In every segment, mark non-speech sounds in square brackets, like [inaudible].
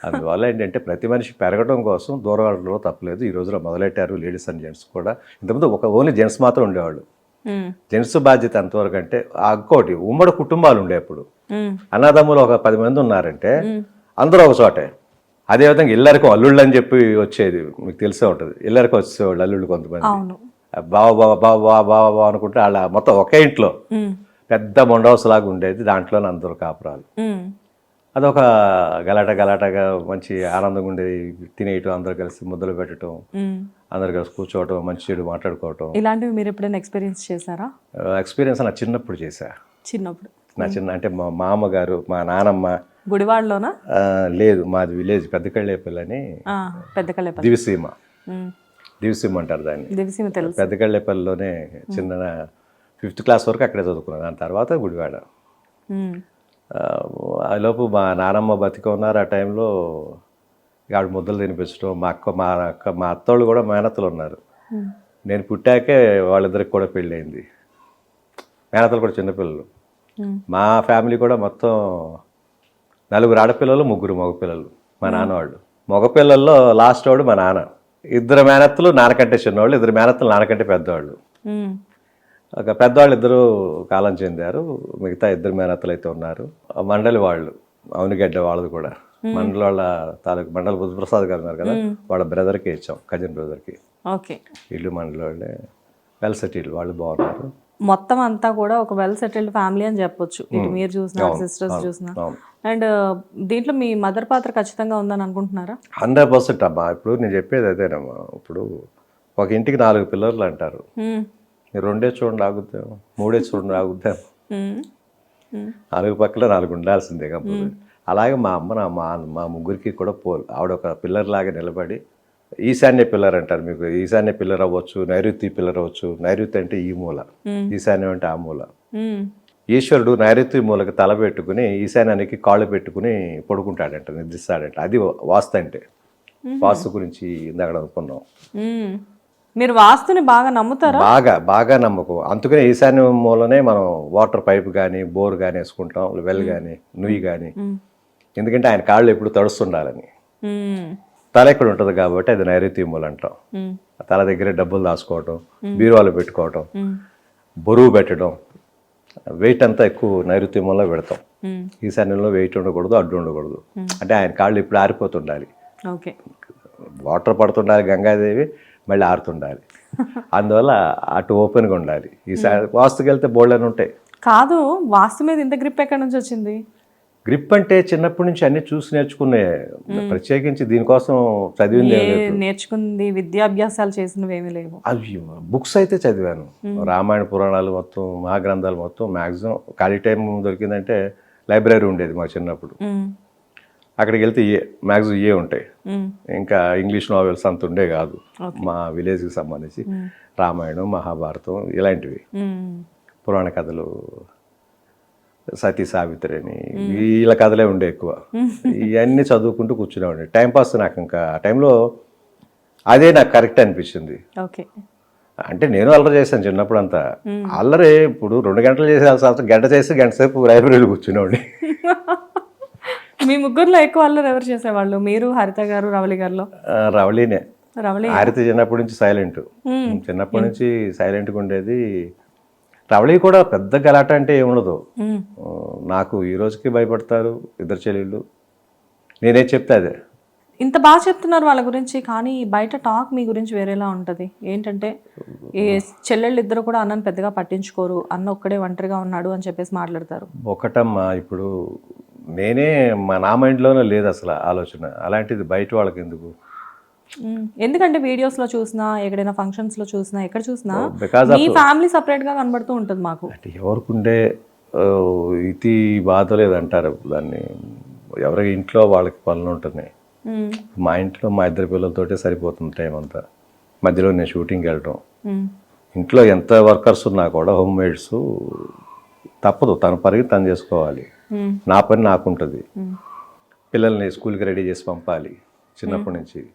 అందువల్ల ఏంటంటే ప్రతి మనిషి పెరగడం కోసం దూరం వెళ్ళడంలో తప్పలేదు. ఈ రోజులో మొదలెట్టారు లేడీస్ అండ్ జెంట్స్ కూడా. ఇంతకుముందు ఒక ఓన్లీ జెంట్స్ మాత్రం ఉండేవాళ్ళు. జెంట్స్ బాధ్యత ఎంతవరకు అంటే ఇంకోటి ఉమ్మడి కుటుంబాలు ఉండే అప్పుడు. ఉమ్, అన్నదమ్ములు ఒక పది మంది ఉన్నారంటే. అందరూ ఒక చోటే. అదేవిధంగా ఇల్లరికి అల్లుళ్ళు అని చెప్పి వచ్చేది. మీకు తెలిసే ఉంటుంది. ఇల్లరికి వచ్చేవాళ్ళు అల్లుళ్ళు కొంతమంది. బావ బావ బావ బావ బావ బావ అనుకుంటే వాళ్ళ మొత్తం ఒకే ఇంట్లో. పెద్ద మొండౌస్ లాగా ఉండేది. దాంట్లోనే అందరూ కాపురాలు. అదొక గలాట గలాటగా మంచి ఆనందంగా ఉండేది తినేయటం అందరూ కలిసి ముద్దలు పెట్టడం. అందరు కలిసి కూర్చోవటం మంచి చెడు మాట్లాడుకోవటం. ఇలాంటివి మీరు ఎప్పుడైనా ఎక్స్పీరియన్స్ చేశారా? ఎక్స్పీరియన్స్ నా చిన్నప్పుడు చేశా. చిన్నప్పుడు. నా చిన్న అంటే మా మామగారు మా నానమ్మ. గుడివాడలోనా? లేదు మాది విలేజ్ పెద్దకళ్ళేపల్లి ఆ, పెద్దకల్లేపల్లి దివిసీమ. దివిసీమ అంటారు దాన్ని. దివిసీమ తెలుసు. పెద్దకళ్ళేపల్లిలోనే చిన్న ఫిఫ్త్ క్లాస్ వరకు అక్కడే చదువుకున్నాను దాని తర్వాత గుడివాడ. ఉమ్, ఆ, ఆ లోపు మా నానమ్మ బతిక ఉన్నారు ఆ టైంలో ఆవిడ ముద్దలు తినిపించడం మా అక్క మా అక్క మా అత్తోళ్ళు కూడా మేనత్తలు ఉన్నారు. నేను పుట్టాకే వాళ్ళిద్దరికి కూడా పెళ్ళయింది. మేనత్తలు కూడా చిన్నపిల్లలు. మా ఫ్యామిలీ కూడా మొత్తం నలుగురు ఆడపిల్లలు ముగ్గురు మగపిల్లలు మా నాన్న వాళ్ళు మగపిల్లల్లో లాస్ట్ వాడు మా నాన్న. ఇద్దరు మేనత్తలు నాన్నకంటే చిన్నవాళ్ళు ఇద్దరు మేనత్తలు నాన్నకంటే పెద్దవాళ్ళు. ఒక పెద్దవాళ్ళు ఇద్దరు కాలం చెందారు. మిగతా ఇద్దరు మేనత్తలు అయితే ఉన్నారు మండలి వాళ్ళు అవునిగడ్డ వాళ్ళది కూడా. మండలి వాళ్ళ తాలూకు మండలి బుద్ధప్రసాద్ గారు ఉన్నారు కదా? వాళ్ళ బ్రదర్కి ఇచ్చాం కజిన్ బ్రదర్కి. ఓకే. ఇల్లు మండలి వాళ్ళే. వెల్ సెటిల్ వాళ్ళు బాగున్నారు. మొత్తం అంతా కూడా ఒక వెల్ సెటిల్డ్ ఫ్యామిలీ అని చెప్పొచ్చు. ఇటు మీరు చూసిన సిస్టర్స్ చూసిన. అండ్ దీంట్లో మీ మదర్ పాత్ర ఖచ్చితంగా ఉందని అనుకుంటున్నారా? హండ్రెడ్ పర్సెంట్ అమ్మా ఇప్పుడు నేను చెప్పేది అదేనమ్మా. ఇప్పుడు ఒక ఇంటికి నాలుగు పిల్లర్లు అంటారు. రెండే చూడండి ఆగుద్దాం మూడే చూడండి ఆగుద్దాం ఉమ్, ఉమ్, నాలుగు పక్కల నాలుగు ఉండాల్సిందే కంపల్సరీ అలాగే మా అమ్మ నా మా మా ముగ్గురికి కూడా పోల్. ఆవిడ ఒక పిల్లర్ లాగా నిలబడి ఈశాన్య పిల్లర్ అంటారు మీకు. ఈశాన్య పిల్లర్ అవ్వచ్చు నైరుతి పిల్లర్ అవ్వచ్చు. నైరుతి అంటే ఈ మూల. ఈశాన్యం అంటే ఆ మూల. ఈశ్వరుడు నైరుతి మూలకి తల పెట్టుకుని ఈశాన్యానికి కాళ్ళు పెట్టుకుని పడుకుంటాడంట నిద్రిస్తాడంట. అది వాస్తు అంటే. వాస్తు గురించి ఇందాక అనుకున్నాం. మీరు వాస్తుని బాగా నమ్ముతారా? బాగా బాగా నమ్మకం. అందుకనే ఈశాన్య మూలనే మనం వాటర్ పైప్ కానీ బోర్ కానీ వేసుకుంటాం వెల్ కానీ నుయ్యి కానీ ఎందుకంటే ఆయన కాళ్ళు ఎప్పుడు తడుస్తుండాలని. తల ఎక్కడ ఉంటుంది కాబట్టి అది నైరుతి మూల అంటాం. తల దగ్గర డబ్బులు దాచుకోవటం బీరువాలో పెట్టుకోవటం బరువు పెట్టడం వెయిట్ అంతా ఎక్కువ నైరుతి మూలలో పెడతాం. ఈశాన్యంలో వెయిట్ ఉండకూడదు అడ్డు ఉండకూడదు. అంటే ఆయన కాళ్ళు ఇప్పుడు ఆరిపోతుండాలి. వాటర్ పడుతుండాలి గంగాదేవి మళ్ళీ ఆరుతుండాలి. అందువల్ల అటు ఓపెన్గా ఉండాలి. ఈసారి వాస్తుకి వెళ్తే బోల్డ్ అని ఉంటాయి. కాదు వాస్తు మీద ఇంత గ్రిప్ ఎక్కడి నుంచి వచ్చింది? గ్రిప్ అంటే చిన్నప్పటి నుంచి అన్ని చూసి నేర్చుకునే ప్రత్యేకించి దీనికోసం చదివింది నేర్చుకుంది విద్యాభ్యాసాలు చేసినవి ఏమీ లేవు. అవి బుక్స్ అయితే చదివాను. రామాయణ పురాణాలు మొత్తం మహాగ్రంథాలు మొత్తం మ్యాక్సిమం ఖాళీ టైం దొరికిందంటే లైబ్రరీ ఉండేది మా చిన్నప్పుడు. అక్కడికి వెళ్తే ఏ మ్యాక్సిమం ఏ ఉంటాయి. ఇంకా ఇంగ్లీష్ నావెల్స్ అంత ఉండే కాదు. మా విలేజ్కి సంబంధించి రామాయణం మహాభారతం ఇలాంటివి. పురాణ కథలు సతీ సావిత్రి అని వీళ్ళ కథలే ఉండే ఎక్కువ. ఇవన్నీ చదువుకుంటూ కూర్చునేవాడిని. టైంపాస్ నాకు ఇంకా ఆ టైంలో అదే నాకు కరెక్ట్ అనిపించింది. ఓకే. అంటే నేను అల్లరి చేశాను చిన్నప్పుడు అంతా అల్లరి ఇప్పుడు రెండు గంటలు అవసరం గంట చేసి గంట సేపు లైబ్రరీలో కూర్చునేవాడిని. [laughs] మీ ముగ్గురులో ఎక్కువ అల్లరి ఎవరు చేసేవాళ్ళు? మీరు హరిత గారు రవళి గారిలో? రవళీనే. రవళి ఆరిత చిన్నప్పటి నుంచి సైలెంట్. చిన్నప్పటి నుంచి సైలెంట్గా ఉండేది. రవళి కూడా పెద్ద గలాట అంటే ఏముండదు నాకు ఈ రోజుకి భయపడతారు ఇద్దరు చెల్లెళ్ళు. నేనే చెప్తే అదే. ఇంత బాగా చెప్తున్నారు వాళ్ళ గురించి కానీ బయట టాక్ మీ గురించి వేరేలా ఉంటుంది. ఏంటంటే ఈ చెల్లెళ్ళు ఇద్దరు కూడా అన్నని పెద్దగా పట్టించుకోరు. అన్న ఒక్కడే ఒంటరిగా ఉన్నాడు అని చెప్పేసి మాట్లాడతారు. ఒకటమ్మా ఇప్పుడు నేనే మా నా మైండ్లోనే లేదు అసలు ఆలోచన. అలాంటిది బయట వాళ్ళకి ఎందుకు? ఎందుకంటే వీడియోస్లో చూసినా ఎక్కడైనా ఫంక్షన్స్లో చూసినా ఎక్కడ చూసినా మీ ఫ్యామిలీ సపరేట్గా కనబడుతూ ఉంటుంది మాకు. అంటే ఎవరికి ఉండే ఆ, ఇది బాధ లేదంటారు దాన్ని. ఎవరి ఇంట్లో వాళ్ళకి పనులు ఉంటున్నాయి. మా ఇంట్లో మా ఇద్దరు పిల్లలతోటే సరిపోతుంది టైం అంతా. మధ్యలో నేను షూటింగ్కి వెళ్ళటం. ఉమ్, ఇంట్లో ఎంత వర్కర్స్ ఉన్నా కూడా హోమ్ మేడ్స్ తప్పదు. తన పరిగి తను చేసుకోవాలి. నా పని నాకుంటుంది. పిల్లల్ని స్కూల్కి రెడీ చేసి పంపాలి చిన్నప్పటి నుంచి.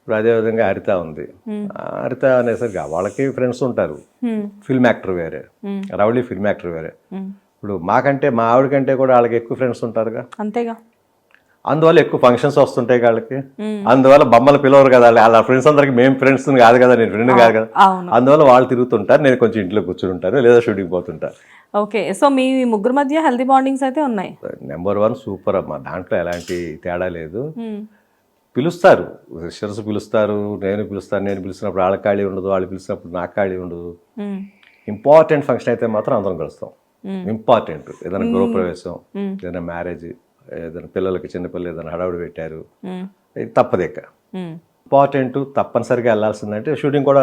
ఇప్పుడు అదేవిధంగా హరిత ఉంది. హరిత అనేసరికి వాళ్ళకి ఫ్రెండ్స్ ఉంటారు. ఫిల్మ్ యాక్టర్ వేరే. రవళి ఫిల్మ్ యాక్టర్ వేరే. ఇప్పుడు మాకంటే మా ఆవిడ కంటే కూడా వాళ్ళకి ఎక్కువ ఫ్రెండ్స్ ఉంటారుగా. అంతేగా. అందువల్ల ఎక్కువ ఫంక్షన్స్ వస్తుంటాయి వాళ్ళకి. అందువల్ల బొమ్మలు పిలవరు కదా. వాళ్ళ- ఫ్రెండ్స్ అందరికి మేము ఫ్రెండ్స్ కాదు కదా నేను ఫ్రెండ్ కాదు కదా. అందువల్ల వాళ్ళు తిరుగుతుంటారు. నేను కొంచెం ఇంట్లో కూర్చుని ఉంటాను లేదా షూటింగ్ పోతుంటారు ఓకే సో మీ ముగ్గురు మధ్య హెల్దీ బాండింగ్స్ అయితే ఉన్నాయి. నెంబర్ వన్ సూపర్ అమ్మా. దాంట్లో ఎలాంటి తేడా లేదు. మ్మ్. పిలుస్తారు. సిస్టర్స్ పిలుస్తారు. నేను పిలుస్తాను. నేను పిలిచినప్పుడు వాళ్ళ ఖాళీ ఉండదు. వాళ్ళు పిలిచినప్పుడు నాకు ఖాళీ ఉండదు. ఇంపార్టెంట్ ఫంక్షన్ అయితే మాత్రం అందరం కలుస్తాం. ఇంపార్టెంట్ ఏదైనా గృహప్రవేశం. ఏదైనా మ్యారేజ్ ఏదైనా పిల్లలకి చిన్నపిల్లలు ఏదైనా హడావుడి పెట్టారు. తప్పదేక. ఇంపార్టెంట్ తప్పనిసరిగా వెళ్ళాల్సిందంటే షూటింగ్ కూడా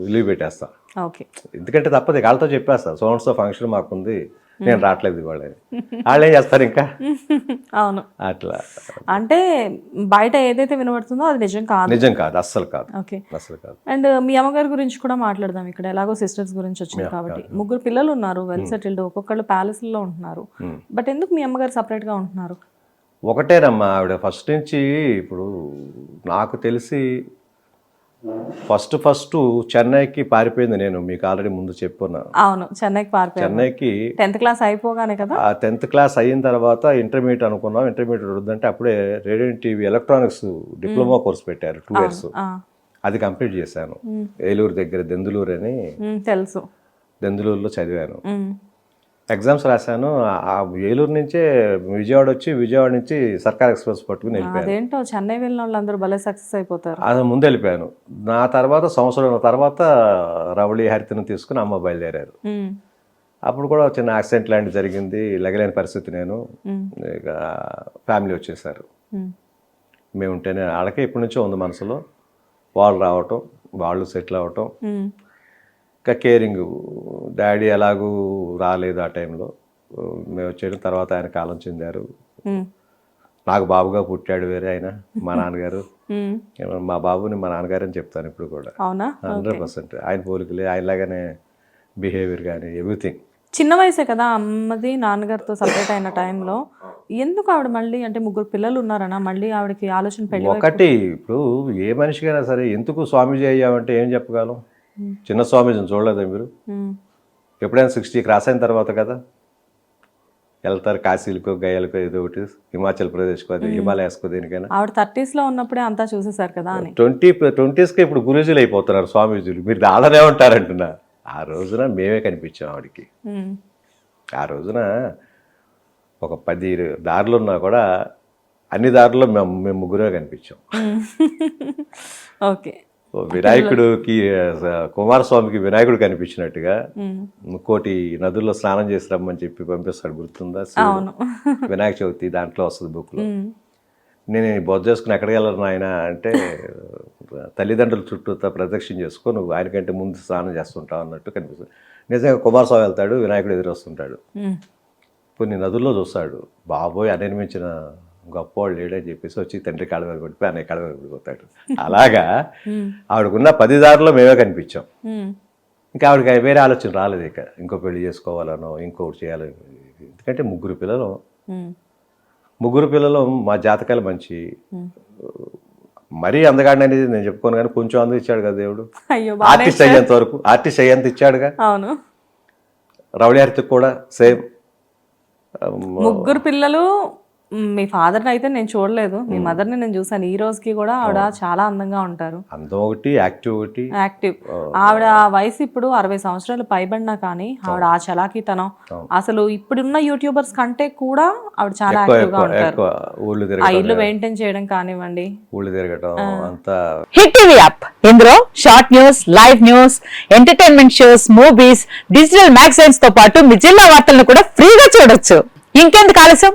లీవ్ పెట్టేస్తా. ఓకే. ఎందుకంటే తప్పదు వాళ్ళతో చెప్పేస్తా సోన్స్ ఫంక్షన్ మాకుంది నేను రావట్లేదు ఇవాళ. వాళ్ళు ఏం చేస్తారు ఇంకా? అవును. అట్లా. అంటే బయట ఏదైతే వినబడుతుందో అది నిజం కాదు. నిజం కాదు అస్సలు కాదు. ఓకే. అస్సలు కాదు. అండ్ మీ అమ్మగారి గురించి కూడా మాట్లాడదాం ఇక్కడ. ఎలాగో సిస్టర్స్ గురించి వచ్చింది కాబట్టి. ముగ్గురు పిల్లలు ఉన్నారు వెల్ సెటిల్డ్ ఒక్కొక్కళ్ళు ప్యాలెస్లో ఉంటున్నారు. బట్ ఎందుకు మీ అమ్మగారు separate గా ఉంటున్నారు? ఒకటేనమ్మా ఆవిడ ఫస్ట్ నుంచి ఇప్పుడు నాకు తెలిసి ఫస్ట్ ఫస్ట్ చెన్నైకి పారిపోయింది నేను మీకు ఆల్రెడీ ముందు చెప్పున్నాను అవును చెన్నైకి చెన్నైకి టెన్త్ క్లాస్ అయిపోగానే కదా? ఆ టెన్త్ క్లాస్ అయిన తర్వాత ఇంటర్మీడియట్ అనుకున్నాం. ఇంటర్మీడియట్ వద్దంటే అప్పుడే radio TV electronics diploma course పెట్టారు టూ ఇయర్స్. అది కంప్లీట్ చేశాను. ఏలూరు దగ్గర దెందులూరు అని తెలుసు. దెందులూరులో చదివాను. ఎగ్జామ్స్ రాశాను. ఆ- ఏలూరు నుంచే విజయవాడ వచ్చి విజయవాడ నుంచి సర్కార్ ఎక్స్ప్రెస్ పట్టుకుని వెళ్ళిపోయాను. అదేంటో చెన్నై వెళ్ళిన వాళ్ళందరూ భలే సక్సెస్ అయిపోతారు. అది ముందు వెళ్ళిపోయాను. నా తర్వాత సంవత్సరం తర్వాత రవళి హరితను తీసుకుని అమ్మ బయలుదేరారు. అప్పుడు కూడా చిన్న యాక్సిడెంట్ లాంటిది జరిగింది. లెగలేని పరిస్థితి నేను. ఇక ఫ్యామిలీ వచ్చేసారు. మేము. ఉంటేనే వాళ్ళకే ఇప్పటి నుంచో ఉంది మనసులో. వాళ్ళు రావటం వాళ్ళు సెటిల్ అవ్వటం ఇంకా కేరింగ్. డాడీ ఎలాగూ రాలేదు ఆ టైంలో. మేము వచ్చేయడం తర్వాత ఆయన కాలం చెందారు. నాకు బాబుగా పుట్టాడు వేరే ఆయన మా నాన్నగారు. మ్. బాబుని మా నాన్నగారు అని చెప్తాను ఇప్పుడు కూడా. అవునా? Hundred percent. ఆయన పోలికలే ఆయనలాగానే బిహేవియర్ కానీ ఎవ్రీథింగ్. చిన్న వయసే కదా అమ్మది నాన్నగారితో సపరేట్ అయిన టైంలో. ఎందుకు ఆవిడ మళ్ళీ అంటే ముగ్గురు పిల్లలు ఉన్నారనా? మళ్ళీ ఆవిడకి ఆలోచన వైపు- ఒకటి ఇప్పుడు ఏ మనిషికైనా సరే ఎందుకు స్వామీజీ అయ్యామంటే ఏం చెప్పగలం? చిన్న స్వామీజీని చూడలేదా మీరు? ఎప్పుడైనా సిక్స్టీ క్రాస్ అయిన తర్వాత కదా? వెళ్తారు కాశీలకో గయాలకో ఏదో ఒకటి హిమాచల్ ప్రదేశ్కో అది హిమాలయాస్కో దేనికైనా. ఆవిడ థర్టీస్లో ఉన్నప్పుడే అంతా చూసేశారు కదా ట్వంటీ ట్వంటీస్కి ఇప్పుడు గురూజీలు అయిపోతున్నారు స్వామీజీలు. మీరు దాదానే ఉంటారంటున్నా. ఆ రోజున మేమే కనిపించాం ఆవిడకి. ఆ రోజున ఒక పది దారులు ఉన్నా కూడా అన్ని దారుల్లో మేము మేము ముగ్గురే కనిపించాం. [laughs] ఓకే. వినాయకుడికి కుమారస్వామికి వినాయకుడు కనిపించినట్టుగా మ్, కోటి నదుల్లో స్నానం చేసి రమ్మని చెప్పి పంపిస్తాడు గుర్తుందా? వినాయక చవితి దాంట్లో వస్తుంది బుక్లో. నేను బొజ్జ చేసుకుని ఎక్కడికి వెళ్ళరు నాయన అంటే తల్లిదండ్రుల చుట్టూ ప్రదక్షిణ చేసుకో నువ్వు ఆయనకంటే ముందు స్నానం చేస్తుంటావు అన్నట్టు కనిపిస్తుంది. నిజంగా కుమారస్వామి వెళ్తాడు వినాయకుడు ఎదురొస్తుంటాడు. కొన్ని నదుల్లో చూస్తాడు. బాబోయ్ అనిర్మించిన గొప్పవాళ్ళు లేడని చెప్పేసి వచ్చి తండ్రి కాళ్ళ మీద పడిపోయి అన్నయ్య కాళ్ళ మీద పడిపోతాడు. అలాగా ఆవిడకున్న పది దారిలో మేమే కనిపించాం. ఇంకా ఆవిడకి వేరే ఆలోచన రాలేదు ఇక. ఇంకో పెళ్ళి చేసుకోవాలనో ఇంకొకటి చేయాలని. ఎందుకంటే ముగ్గురు పిల్లలు. ముగ్గురు పిల్లలు మా జాతకాలు మంచి. మరీ అందగాడిని అనేది నేను చెప్పుకోను కానీ కొంచెం అందం ఇచ్చాడు కదా దేవుడు. ఆర్టిస్ట్ అయ్యేంత వరకు ఆర్టిస్ట్ అయ్యేంత ఇచ్చాడుగా. అవును. రవళి హరితకు కూడా సేమ్. ముగ్గురు పిల్లలు మ్, ఫాదర్ని అయితే నేను చూడలేదు. మీ మదర్ని నేను చూసాను ఈ రోజుకి కూడా ఆవిడ చాలా అందంగా ఉంటారు. అందం ఒకటి యాక్టివ్ ఒకటి. యాక్టివ్ ఆవిడ వయసు ఇప్పుడు అరవై సంవత్సరాలు పైబడినా కానీ ఆవిడ ఆ చలాకీతనం. అసలు ఇప్పుడున్న యూట్యూబర్స్ కంటే కూడా ఆవిడ చాలా ఉంటారు. ఆ ఇల్లు మెయింటైన్ చేయడం కానివ్వండి. ఊళ్ళు తిరగటం అంతా హిట్ టీవీ యాప్. ఇందులో short news live news entertainment shows movies digital మ్యాగజైన్స్తో పాటు మీ జిల్లా వార్తలను కూడా ఫ్రీగా చూడొచ్చు. ఇంకెందుకు ఆలస్యం?